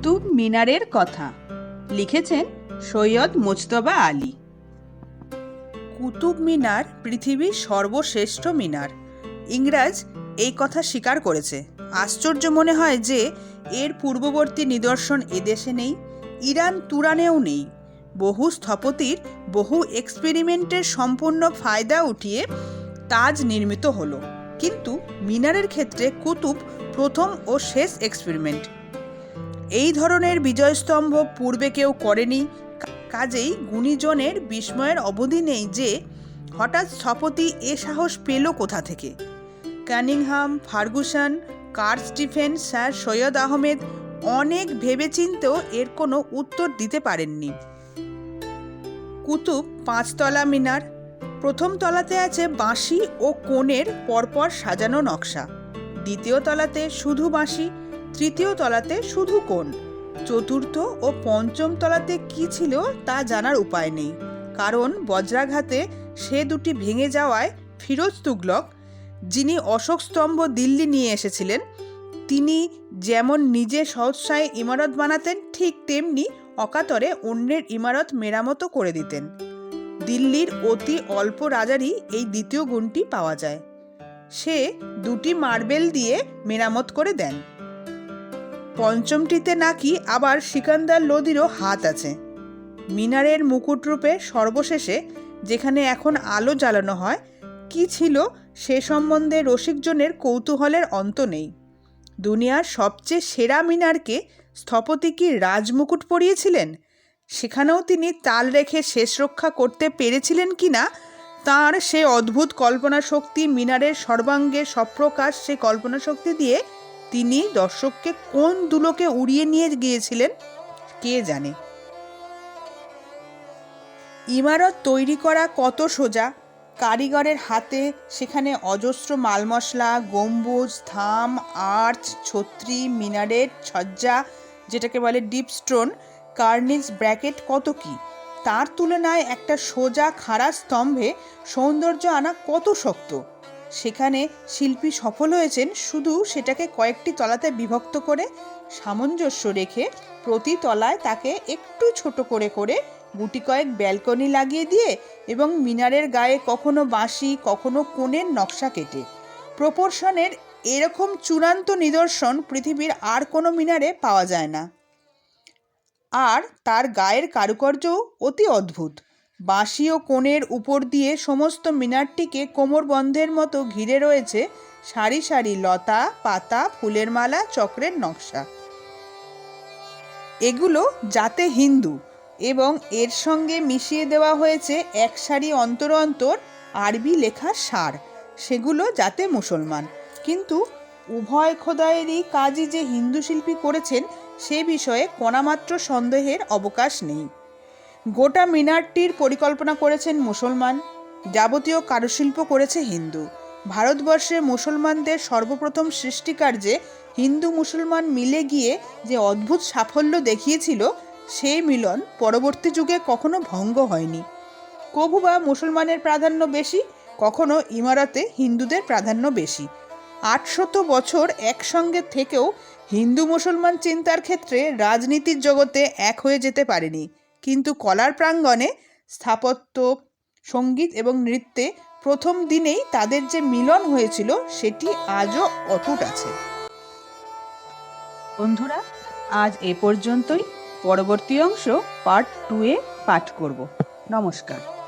কুতুব মিনারের কথা। লিখেছেন সৈয়দ মোজতবা আলী। কুতুব মিনার পৃথিবীর সর্বশ্রেষ্ঠ মিনার। ইংরাজ এই কথা স্বীকার করেছে। আশ্চর্য মনে হয় যে, এর পূর্ববর্তী নিদর্শন এদেশে নেই, ইরান তুরানেও নেই। বহু স্থপতির বহু এক্সপেরিমেন্টের সম্পূর্ণ ফায়দা উঠিয়ে তাজ নির্মিত হলো। কিন্তু মিনারের ক্ষেত্রে কুতুব প্রথম ও শেষ এক্সপেরিমেন্ট। এই ধরনের বিজয়স্তম্ভ পূর্বে কেউ করেনি। কাজেই গুণীজনের বিস্ময়ের অবধি নেই যে, হঠাৎ স্থপতি এ সাহস পেল কোথা থেকে? Cunningham, Fergusson, Carr Stephen, sir Syed Ahmed অনেক ভেবেচিন্তেও এর কোনো উত্তর দিতে পারেননি। কুতুব পাঁচতলা মিনার, প্রথম তলাতে আছে বাঁশি ও কোণের পরপর সাজানো নকশা। দ্বিতীয় তলাতে শুধু বাঁশি তৃতীয় তলাতে শুধু কোণ। চতুর্থ ও পঞ্চম তলাতে কি ছিল তা জানার উপায় নেই। কারণ বজ্রাঘাতে সে দুটি ভেঙে যাওয়ায় ফিরোজ তুগলক, যিনি অশোক স্তম্ভ দিল্লি নিয়ে এসেছিলেন, তিনি যেমন নিজে সহজসায় ইমারত বানাতেন, ঠিক তেমনি অকাতরে অন্যের ইমারত মেরামতো করে দিতেন। দিল্লির অতি অল্প রাজারই এই দ্বিতীয় গুণটি পাওয়া যায়। সে দুটি মার্বেল দিয়ে মেরামত করে দেন। পঞ্চমটিতে নাকি আবার সিকান্দার লোদিরও হাত আছে। মিনারের মুকুটরূপে সর্বশেষে যেখানে এখন আলো জ্বালানো হয়, কি ছিল সে সম্বন্ধে রসিকজনের কৌতূহলের অন্ত নেই। দুনিয়ার সবচেয়ে সেরা মিনারকে স্থপতি কি রাজমুকুট পরিয়েছিলেন? সেখানেও তিনি তাল রেখে শেষ রক্ষা করতে পেরেছিলেন কি না তাঁর সে অদ্ভুত কল্পনা শক্তি মিনারের সর্বাঙ্গে সপ্রকাশ সে কল্পনা শক্তি দিয়ে তিনি দর্শককে কোন দুলোকে উড়িয়ে নিয়ে গিয়েছিলেন, কে জানে? ইমারত তৈরি করা কত সোজা, কারিগরের হাতে সেখানে অজস্র মাল মশলা গম্বুজ, থাম, আর্চ, ছত্রি মিনারের ছজ্জা, যেটাকে বলে ডিপ স্টোন, কার্নিস ব্র্যাকেট কত কি? তার তুলনায় একটা সোজা খাড়া স্তম্ভে সৌন্দর্য আনা কত শক্ত? সেখানে শিল্পী সফল হয়েছেন শুধু সেটাকে কয়েকটি তলাতে বিভক্ত করে, সামঞ্জস্য রেখে প্রতি তলায় তাকে একটু ছোট করে করে গুটি কয়েক ব্যালকনি লাগিয়ে দিয়ে এবং মিনারের গায়ে কখনো বাঁশি, কখনো কোণের নকশা কেটে। প্রপোর্শনের এরকম চূড়ান্ত নিদর্শন পৃথিবীর আর কোনো মিনারে পাওয়া যায় না। আর তার গায়ের কারুকার্যও অতি অদ্ভুত। বাঁশি ও কোণের উপর দিয়ে সমস্ত মিনারটিকে কোমর বন্ধের মতো ঘিরে রয়েছে সারি সারি লতা, পাতা, ফুলের মালা, চক্রের নকশা। এগুলো যাতে হিন্দু এবং এর সঙ্গে মিশিয়ে দেওয়া হয়েছে এক সারি অন্তর অন্তর আরবি লেখার সার। সেগুলো যাতে মুসলমান। কিন্তু উভয় খোদায়েরই কাজই যে হিন্দু শিল্পী করেছেন, সে বিষয়ে কণামাত্র সন্দেহের অবকাশ নেই। গোটা মিনারটির পরিকল্পনা করেছেন মুসলমান। যাবতীয় কারুশিল্প করেছে হিন্দু। ভারতবর্ষে মুসলমানদের সর্বপ্রথম সৃষ্টিকার্যে হিন্দু মুসলমান মিলে গিয়ে যে অদ্ভুত সাফল্য দেখিয়েছিল, সেই মিলন পরবর্তী যুগে কখনো ভঙ্গ হয়নি। কভু বা মুসলমানের প্রাধান্য বেশি, কখনো ইমারতে হিন্দুদের প্রাধান্য বেশি। আটশত বছর একসঙ্গে থেকেও হিন্দু মুসলমান চিন্তার ক্ষেত্রে রাজনীতির জগতে এক হয়ে যেতে পারেনি। কিন্তু কলার প্রাঙ্গণে স্থাপত্য, সংগীত এবং নৃত্যে প্রথম দিনেই তাদের যে মিলন হয়েছিল, সেটি আজও অটুট আছে। বন্ধুরা, আজ এ পর্যন্তই। পরবর্তী অংশ পার্ট টু এ পাঠ করব। নমস্কার।